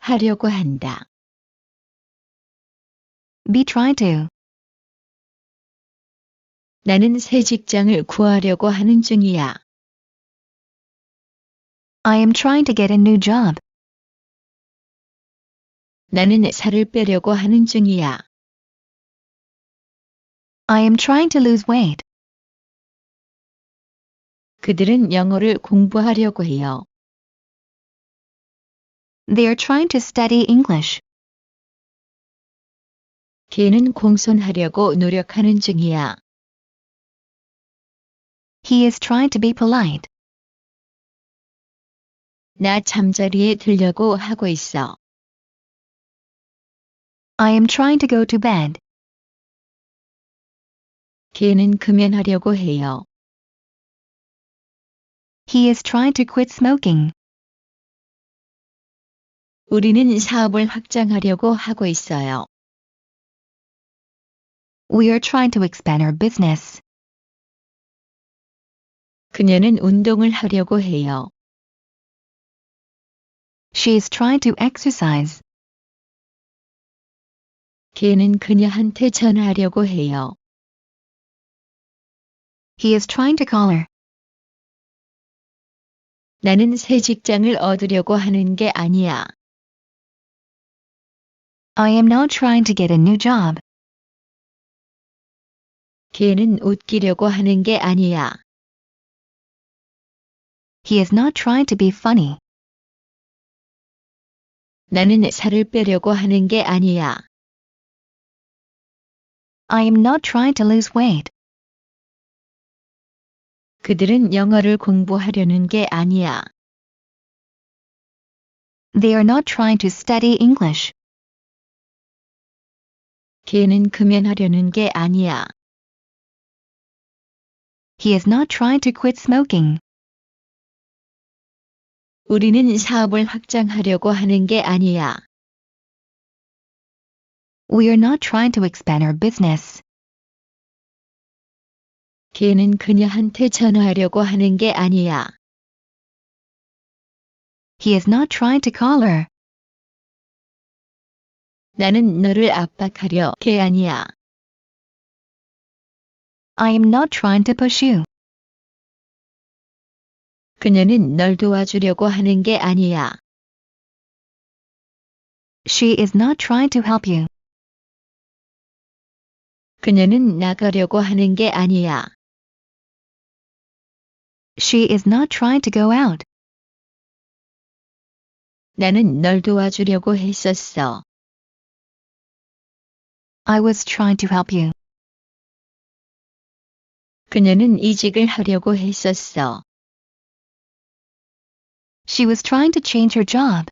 하려고 한다. Be try to. 나는 새 직장을 구하려고 하는 중이야. I am trying to get a new job. 나는 살을 빼려고 하는 중이야. I am trying to lose weight. 그들은 영어를 공부하려고 해요. They are trying to study English. 걔는 공손하려고 노력하는 중이야. He is trying to be polite. 나 잠자리에 들려고 하고 있어. I am trying to go to bed. 걔는 금연하려고 해요. He is trying to quit smoking. 우리는 사업을 확장하려고 하고 있어요. We are trying to expand our business. 그녀는 운동을 하려고 해요. She is trying to exercise. 걔는 그녀한테 전화하려고 해요. He is trying to call her. 나는 새 직장을 얻으려고 하는 게 아니야. I am not trying to get a new job. 걔는 웃기려고 하는 게 아니야. He is not trying to be funny. 나는 살을 빼려고 하는 게 아니야. I am not trying to lose weight. 그들은 영어를 공부하려는 게 아니야. They are not trying to study English. 걔는 금연하려는 게 아니야. He is not trying to quit smoking. 우리는 사업을 확장하려고 하는 게 아니야. We are not trying to expand our business. 걔는 그녀한테 전화하려고 하는 게 아니야. He is not trying to call her. 나는 너를 압박하려 게 아니야. I am not trying to push you. 그녀는 널 도와주려고 하는 게 아니야. She is not trying to help you. 그녀는 나가려고 하는 게 아니야. She is not trying to go out. 나는 널 도와주려고 했었어. I was trying to help you. 그녀는 이직을 하려고 했었어. She was trying to change her job.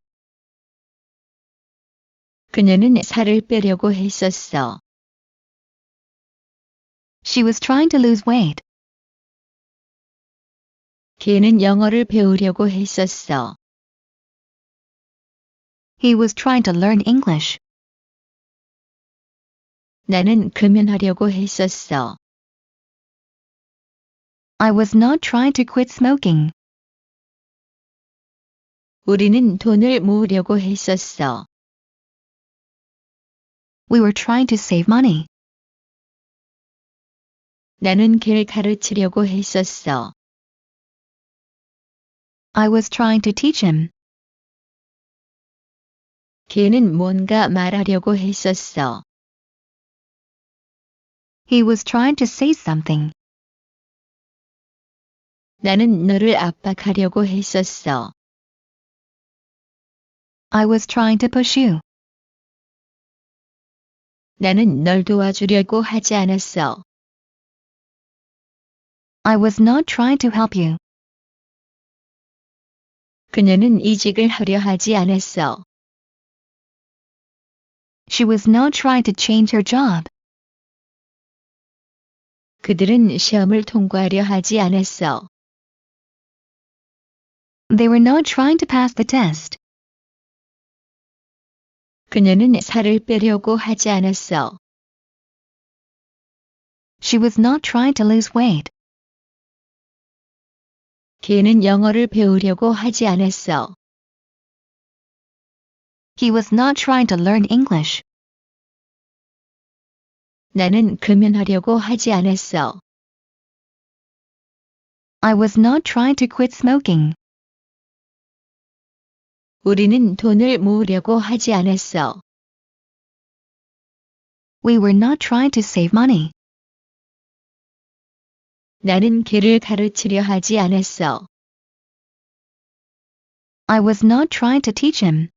그녀는 살을 빼려고 했었어. She was trying to lose weight. 걔는 영어를 배우려고 했었어. He was trying to learn English. 나는 금연하려고 했었어. I was not trying to quit smoking. 우리는 돈을 모으려고 했었어. We were trying to save money. 나는 걔를 가르치려고 했었어. I was trying to teach him. 걔는 뭔가 말하려고 했었어. He was trying to say something. 나는 너를 압박하려고 했었어. I was trying to push you. 나는 널 도와주려고 하지 않았어. I was not trying to help you. 그녀는 이직을 하려 하지 않았어. She was not trying to change her job. 그들은 시험을 통과하려 하지 않았어. They were not trying to pass the test. 그녀는 살을 빼려고 하지 않았어. She was not trying to lose weight. 걔는 영어를 배우려고 하지 않았어. He was not trying to learn English. 나는 금연하려고 하지 않았어. I was not trying to quit smoking. 우리는 돈을 모으려고 하지 않았어. We were not trying to save money. 나는 걔를 가르치려 하지 않았어. I was not trying to teach him.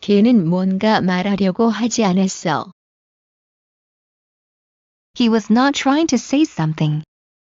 걔는 뭔가 말하려고 하지 않았어. He was not trying to say something.